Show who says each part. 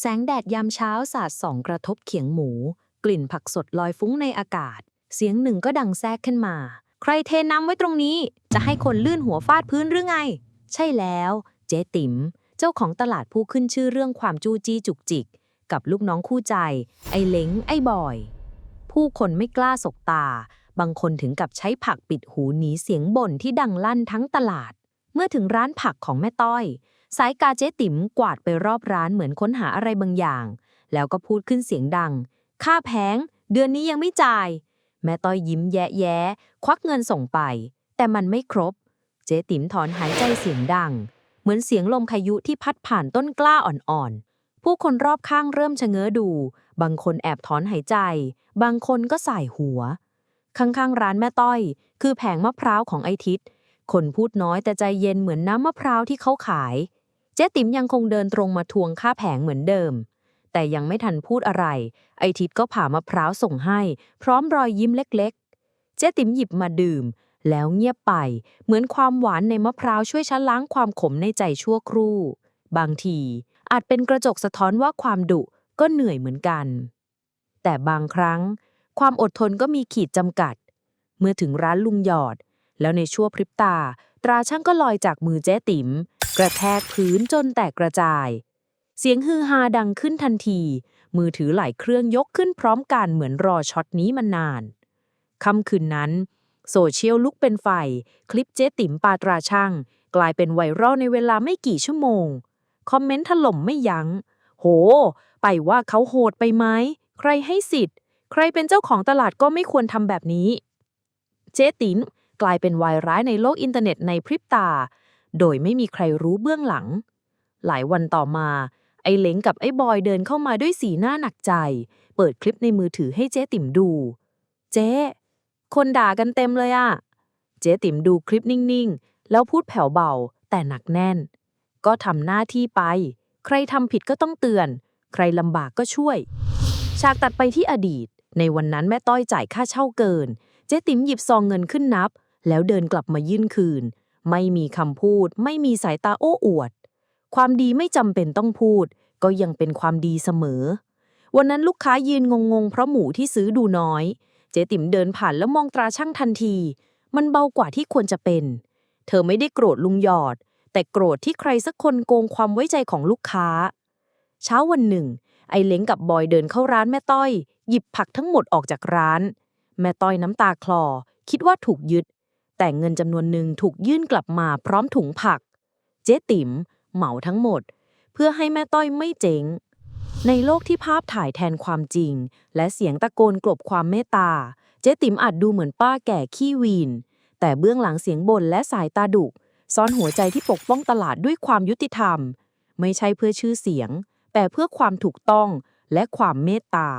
Speaker 1: แสงแดดยามเช้าสาดส่องกระทบเขียงหมู กลิ่นผักสดลอยฟุ้งในอากาศ เสียงหนึ่งก็ดังแทรกขึ้นมา ใครเทน้ำไว้ตรงนี้ จะให้คนลื่นหัวฟาดพื้นหรือไง ใช่แล้ว เจ๊ติ๋ม เจ้าของตลาดผู้ขึ้นชื่อเรื่องความจู้จี้จุกจิก กับลูกน้องคู่ใจ ไอ้เล้งไอ้บอย ผู้คนไม่กล้าสกตา บางคนถึงกับใช้ผักปิดหูหนีเสียงบ่นที่ดังลั่นทั้งตลาด เมื่อถึงร้านผักของแม่ต้อย สายกาเจ๊ติ๋มกวาดไปรอบร้านเหมือนค้นหาอะไรบางอย่าง แล้วก็พูดขึ้นเสียงดัง ค่าแพงเดือนนี้ยังไม่จ่าย แม่ต้อยยิ้มแย้แย้ควักเงินส่งไป แต่มันไม่ครบ เจ๊ติ๋มถอนหายใจเสียงดัง เหมือนเสียงลมพายุที่พัดผ่านต้นกล้าอ่อนๆ ผู้คนรอบข้างเริ่มชะเง้อดู บางคนแอบถอนหายใจ บางคนก็สายหัว ข้างๆร้านแม่ต้อย คือแผงมะพร้าวของไอทิศคนพูดน้อยแต่ใจเย็นเหมือนน้ำมะพร้าวที่เขาขาย เจ๊ติ๋มยังคงเดินตรงมาทวงค่าแผงเหมือนเดิม แต่ยังไม่ทันพูดอะไร ไอทิศก็ผ่ามะพร้าวส่งให้ พร้อมรอยยิ้มเล็กๆ เจ๊ติ๋มหยิบมาดื่ม แล้วเงียบไป เหมือนความหวานในมะพร้าวช่วยชะล้างความขมในใจชั่วครู่ บางที อาจเป็นกระจกสะท้อนว่าความดุก็เหนื่อยเหมือนกัน แต่บางครั้ง ความอดทนก็มีขีดจำกัด เมื่อถึงร้านลุงหยอด แล้วในชั่วพริบตา ตราช่างก็ลอยจากมือเจ๊ติ๋ม กระแทกพื้นจนแตกกระจาย เสียงฮือฮาดังขึ้นทันที มือถือหลายเครื่องยกขึ้นพร้อมกันเหมือนรอช็อตนี้มานานค่ำคืนนั้น โซเชียลลุกเป็นไฟ คลิปเจ๊ติ๋มปาตราช่างกลายเป็นไวรัลในเวลาไม่กี่ชั่วโมง คอมเมนต์ถล่มไม่ยัง้ง โห ไปว่าเขาโหดไปไหม ใครให้สิทธิ์ ใครเป็นเจ้าของตลาดก็ไม่ควรทำแบบนี้ เจ๊ติ๋มกลายเป็นวายร้ายในโลกอินเทอร์เน็ตในพริบตา โดยไม่มีใครรู้เบื้องหลัง หลายวันต่อมา ไอ้เล้งกับไอ้บอยเดินเข้ามาด้วยสีหน้าหนักใจ เปิดคลิปในมือถือให้เจ๊ติ๋มดู เจ๊ คนด่ากันเต็มเลยอะเจ๊ติ๋มดูคลิปนิ่งๆ แล้วพูดแผ่วเบา แต่หนักแน่น ก็ทำหน้าที่ไป ใครทำผิดก็ต้องเตือน ใครลำบากก็ช่วย ฉากตัดไปที่อดีต ในวันนั้นแม่ต้อยจ่ายค่าเช่าเกิน เจ๊ติ๋มหยิบซองเงินขึ้นนับ แล้วเดินกลับมายื่นคืน ไม่มีคำพูด ไม่มีสายตาโอ้อวด ความดีไม่จำเป็นต้องพูด ก็ยังเป็นความดีเสมอ วันนั้นลูกค้ายืนงงๆ เพราะหมูที่ซื้อดูน้อย เจ๊ติ๋มเดินผ่านแล้วมองตราช่างทันที มันเบากว่าที่ควรจะเป็น เธอไม่ได้โกรธลุงหยอด แต่โกรธที่ใครสักคนโกงความไว้ใจของลูกค้า เช้าวันหนึ่ง ไอเล้งกับบอยเดินเข้าร้านแม่ต้อย หยิบผักทั้งหมดออกจากร้าน แม่ต้อยน้ำตาคลอ คิดว่าถูกยึด แต่เงินจำนวนหนึ่งถูกยื่นกลับมาพร้อมถุงผัก เจ๊ติ๋มเหมาทั้งหมด เพื่อให้แม่ต้อยไม่เจ๊ง ในโลกที่ภาพถ่ายแทนความจริง และเสียงตะโกนกลบความเมตตา เจ๊ติ๋มอาจดูเหมือนป้าแก่ขี้วีน แต่เบื้องหลังเสียงบ่นและสายตาดุซ่อนหัวใจที่ปกป้องตลาดด้วยความยุติธรรม ไม่ใช่เพื่อชื่อเสียง แต่เพื่อความถูกต้องและความเมตตา